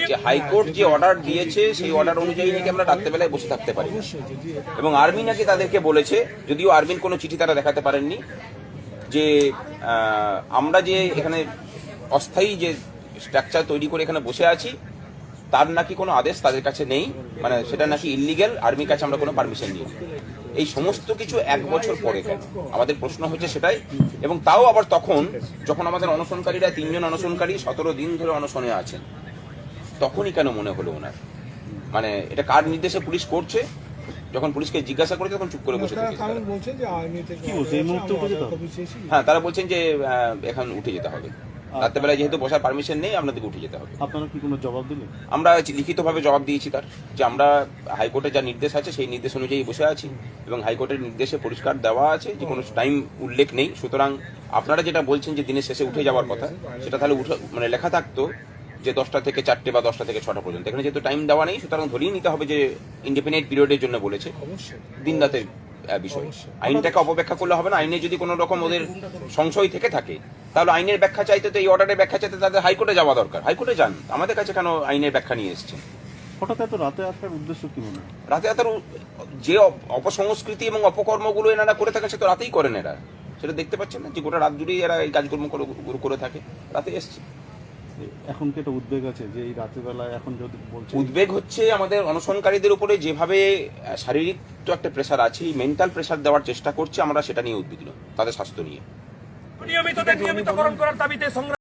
যে হাইকোর্ট যে অর্ডার দিয়েছে সেই অর্ডার অনুযায়ী নাকি আমরা রাত্রেবেলায় বসে থাকতে পারি এবং আর্মি নাকি তাদেরকে বলেছে যদিও আর্মির কোনো চিঠি তারা দেখাতে পারেননি যে আমরা যে এখানে অস্থায়ী যে স্ট্রাকচার তৈরি করে এখানে বসে আছি তার নাকি কোনো আদেশ তাদের কাছে নেই মানে সেটা নাকি ইলিগেল আর্মির কাছে আমরা কোনো পারমিশন নিই এই সমস্ত কিছু এক বছর পরে কেন? আমাদের প্রশ্ন হচ্ছে সেটাই। এবং তাও আবার তখন যখন আমাদের অনশনকারীরা তিনজন অনশনকারী সতেরো দিন ধরে অনশনে আছেন তখনই কেন মনে হলো ওনার? মানে এটা কার নির্দেশে পুলিশ করছে? যখন পুলিশকে জিজ্ঞাসা করেছে তখন চুপ করে বসে? হ্যাঁ তারা বলছেন যে এখন উঠে যেতে হবে। রাত্রেবেলায় যেহেতু বসার পারমিশন নেই আপনাদেরকে উঠে যেতে হবে। আপনারা কি কোনো জবাব দিলেন? আমরা লিখিতভাবে জবাব দিয়েছি তার যে আমরা হাইকোর্টের যা নির্দেশ আছে সেই নির্দেশ অনুযায়ী বসে আছি এবং হাইকোর্টের নির্দেশে পরিষ্কার দেওয়া আছে যে কোনো টাইম উল্লেখ নেই। সুতরাং আপনারা যেটা বলছেন যে দিনের শেষে উঠে যাওয়ার কথা সেটা তাহলে উঠে মানে লেখা থাকতো যে দশটা থেকে চারটে বা দশটা থেকে ছটা পর্যন্ত। এখানে যেহেতু টাইম দেওয়া নেই সুতরাং ধরিয়ে নিতে হবে যে ইন্ডিপেন্ডেন্ট পিরিয়ডের জন্য বলেছে। দিন রাতের বিষয়। আইনটাকে অপব্যাখ্যা করলে হবে না। আইনে যদি কোনো রকম ওদের সংশয় থেকে থাকে তাহলে আইনের ব্যাখ্যা চাইতে তো এই অর্ডারের ব্যাখ্যা চাইতে তাদের হাইকোর্টে যাওয়া দরকার। হাইকোর্টে যান। আমাদের কাছে কেন আইনের ব্যাখ্যা নিয়ে এসছে হঠাৎ এত রাতে আসার উদ্দেশ্য কি মনে হয়? রাতে এত যে অপসংস্কৃতি এবং অপকর্মগুলো এনারা করে থাকেন সে তো রাতেই করেন এরা। সেটা দেখতে পাচ্ছেন না? যে গোটা রাত জুড়েই এরা এই কাজকর্ম করে- করে থাকে। রাতে এসছে। এখন কি একটা উদ্বেগ আছে যে এই রাতের বেলায় এখন যদি বলছে উদ্বেগ হচ্ছে আমাদের অনশনকারীদের উপরে যেভাবে শারীরিক তো একটা প্রেশার আছে মেন্টাল প্রেশার দেওয়ার চেষ্টা করছে, আমরা সেটা নিয়ে উদ্বিগ্ন, তাদের স্বাস্থ্য নিয়ে। নিয়মিত, নিয়মিতকরণ করার দাবিতে